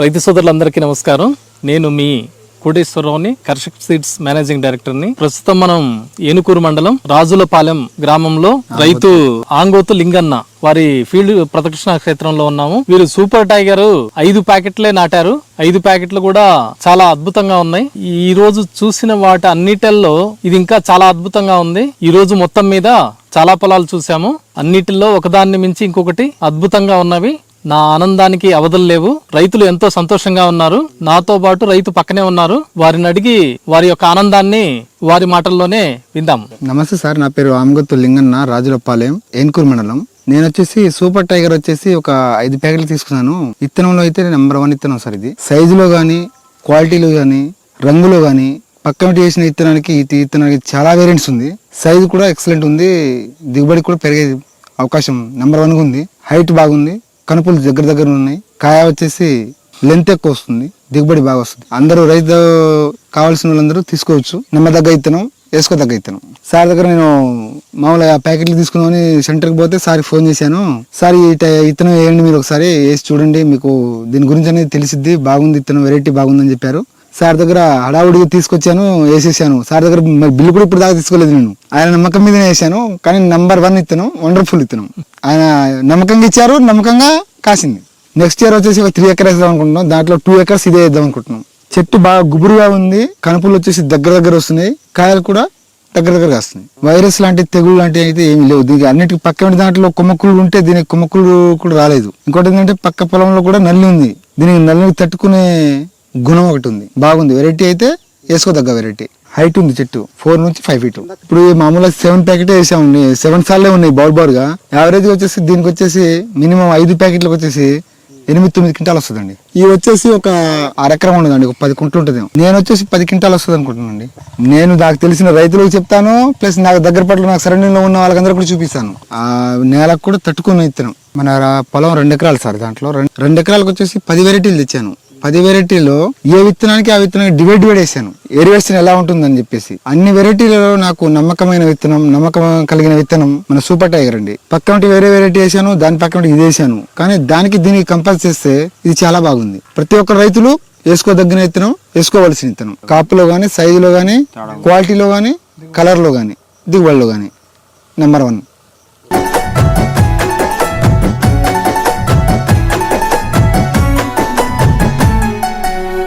రైతు సోదరులందరికీ నమస్కారం. నేను మీ కోటేశ్వరరావుని కర్షక్ సీడ్స్ మేనేజింగ్ డైరెక్టర్ని ప్రస్తుతం మనం ఏనుకూరు మండలం రాజులపాలెం గ్రామంలో రైతు ఆంగోతు లింగన్న వారి ఫీల్డ్ ప్రదక్షిణ క్షేత్రంలో ఉన్నాము. వీరు సూపర్ టైగర్ ఐదు ప్యాకెట్లే నాటారు. ఐదు ప్యాకెట్లు కూడా చాలా అద్భుతంగా ఉన్నాయి. ఈ రోజు చూసిన వాటి అన్నిటిల్లో ఇది ఇంకా చాలా అద్భుతంగా ఉంది. ఈ రోజు మొత్తం మీద చాలా పొలాలు చూసాము. అన్నిటిలో ఒకదాన్ని మించి ఇంకొకటి అద్భుతంగా ఉన్నవి. నా ఆనందానికి అవధులు లేవు. రైతులు ఎంతో సంతోషంగా ఉన్నారు. నాతో పాటు రైతు పక్కనే ఉన్నారు. వారిని అడిగి వారి యొక్క ఆనందాన్ని వారి మాటల్లోనే విందాం. నమస్తే సార్ నా పేరు ఆమగత్తు లింగన్న రాజులపాలెం ఏన్కూరు మండలం. నేను వచ్చేసి సూపర్ టైగర్ వచ్చేసి ఒక ఐదు ప్యాకెట్లు తీసుకున్నాను. విత్తనంలో అయితే నెంబర్ వన్ విత్తనం సార్ ఇది. సైజులో కానీ క్వాలిటీలో కానీ రంగులో కానీ పక్కన చేసిన విత్తనానికి ఈ విత్తనానికి చాలా వేరియంట్స్ ఉంది. సైజు కూడా ఎక్సలెంట్ ఉంది. దిగుబడి కూడా పెరిగే అవకాశం నెంబర్ వన్గా ఉంది. హైట్ బాగుంది. కనుపులు దగ్గర దగ్గర ఉన్నాయి. కాయ వచ్చేసి లెంత్ ఎక్కువ వస్తుంది. దిగుబడి బాగా వస్తుంది. అందరూ రైతు కావాల్సిన వాళ్ళందరూ తీసుకోవచ్చు. నిమ్మదగ్గ ఇత్తనం వేసుకోదగ్గ ఇత్తనం. సార్ దగ్గర నేను మామూలుగా ప్యాకెట్లు తీసుకుందామని సెంటర్కి పోతే సార్ ఫోన్ చేశాను. సార్ ఈ ఇత్తనం వేయండి మీరు ఒకసారి వేసి చూడండి. మీకు దీని గురించి అనేది తెలిసిద్ది. బాగుంది ఇత్తనం వెరైటీ బాగుందని చెప్పారు. సార్ దగ్గర హడావుడిగా తీసుకొచ్చాను వేసేసాను. సార్ దగ్గర బిల్లు కూడా ఇప్పుడు దాకా తీసుకోలేదు నేను. ఆయన నమ్మకం మీదనే వేసాను కానీ నంబర్ వన్ ఇత్తనం వండర్ఫుల్ ఇత్తనం. ఆయన నమ్మకంగా ఇచ్చారు నమ్మకంగా కాసింది. నెక్స్ట్ ఇయర్ వచ్చేసి ఒక త్రీ ఎకర్స్ వేద్దాం అనుకుంటున్నాం. దాంట్లో టూ ఎకర్స్ ఇదే వేద్దాం అనుకుంటున్నాం. చెట్టు బాగా గుబురుగా ఉంది కనుపులు వచ్చేసి దగ్గర దగ్గర వస్తున్నాయి కాయలు కూడా దగ్గర దగ్గర వస్తున్నాయి వైరస్ లాంటి తెగులు లాంటివి అయితే ఏమి లేవు. దీనికి అన్నిటికి పక్క దాంట్లో కొమ్మకులు ఉంటే దీనికి కొమ్మకులు కూడా రాలేదు. ఇంకోటి ఏంటంటే పక్క పొలంలో కూడా నల్లి ఉంది. దీనికి నల్లిని తట్టుకునే గుణం ఒకటి ఉంది. బాగుంది. వెరైటీ అయితే వేసుకోదగ్గ వెరైటీ హైట్ ఉంది చెట్టు. ఫోర్ నుంచి ఫైవ్ ఫీట్ ఇప్పుడు మామూలుగా సెవెన్ ప్యాకెట్ వేసాము. సెవెన్ సార్లే ఉన్నాయి బౌల్ బౌల్గా యావరేజ్ వచ్చేసి దీనికి వచ్చేసి మినిమం ఐదు ప్యాకెట్లకు వచ్చేసి ఎనిమిది తొమ్మిది క్వింటాలు వస్తుందండి. ఇది వచ్చేసి ఒక అరెకరం ఉండదండి. ఒక పది కుంటలు ఉంటుంది. నేను వచ్చేసి పది క్వింటాలు వస్తుంది అనుకుంటున్నానండి. నేను నాకు తెలిసిన రైతులకు చెప్తాను. ప్లస్ నాకు దగ్గర పట్ల నాకు సరౌండింగ్లో ఉన్న వాళ్ళకందరూ కూడా చూపిస్తాను. ఆ నేలకు కూడా తట్టుకుని ఇత్తనం. మన పొలం రెండు ఎకరాలు సార్. దాంట్లో రెండు రెండు ఎకరాలకు వచ్చేసి పది వెరైటీలు తెచ్చాను. పది వెరైటీలో ఏ విత్తనానికి ఆ విత్తనానికి డివైడ్ డివైడ్ వేసాను. ఏరివేషన్ ఎలా ఉంటుందని చెప్పేసి. అన్ని వెరైటీలలో నాకు నమ్మకమైన విత్తనం నమ్మకం కలిగిన విత్తనం మన సూపర్ టైగర్ అండి. పక్కన వేరే వెరైటీ వేసాను దాని పక్కన ఇది వేసాను. కానీ దానికి దీనికి కంపేర్ చేస్తే ఇది చాలా బాగుంది. ప్రతి ఒక్క రైతులు వేసుకోదగిన విత్తనం వేసుకోవలసిన విత్తనం. కాపులో కానీ సైజులో కానీ క్వాలిటీలో కానీ కలర్లో కానీ దిగుబడిలో కానీ నెంబర్ వన్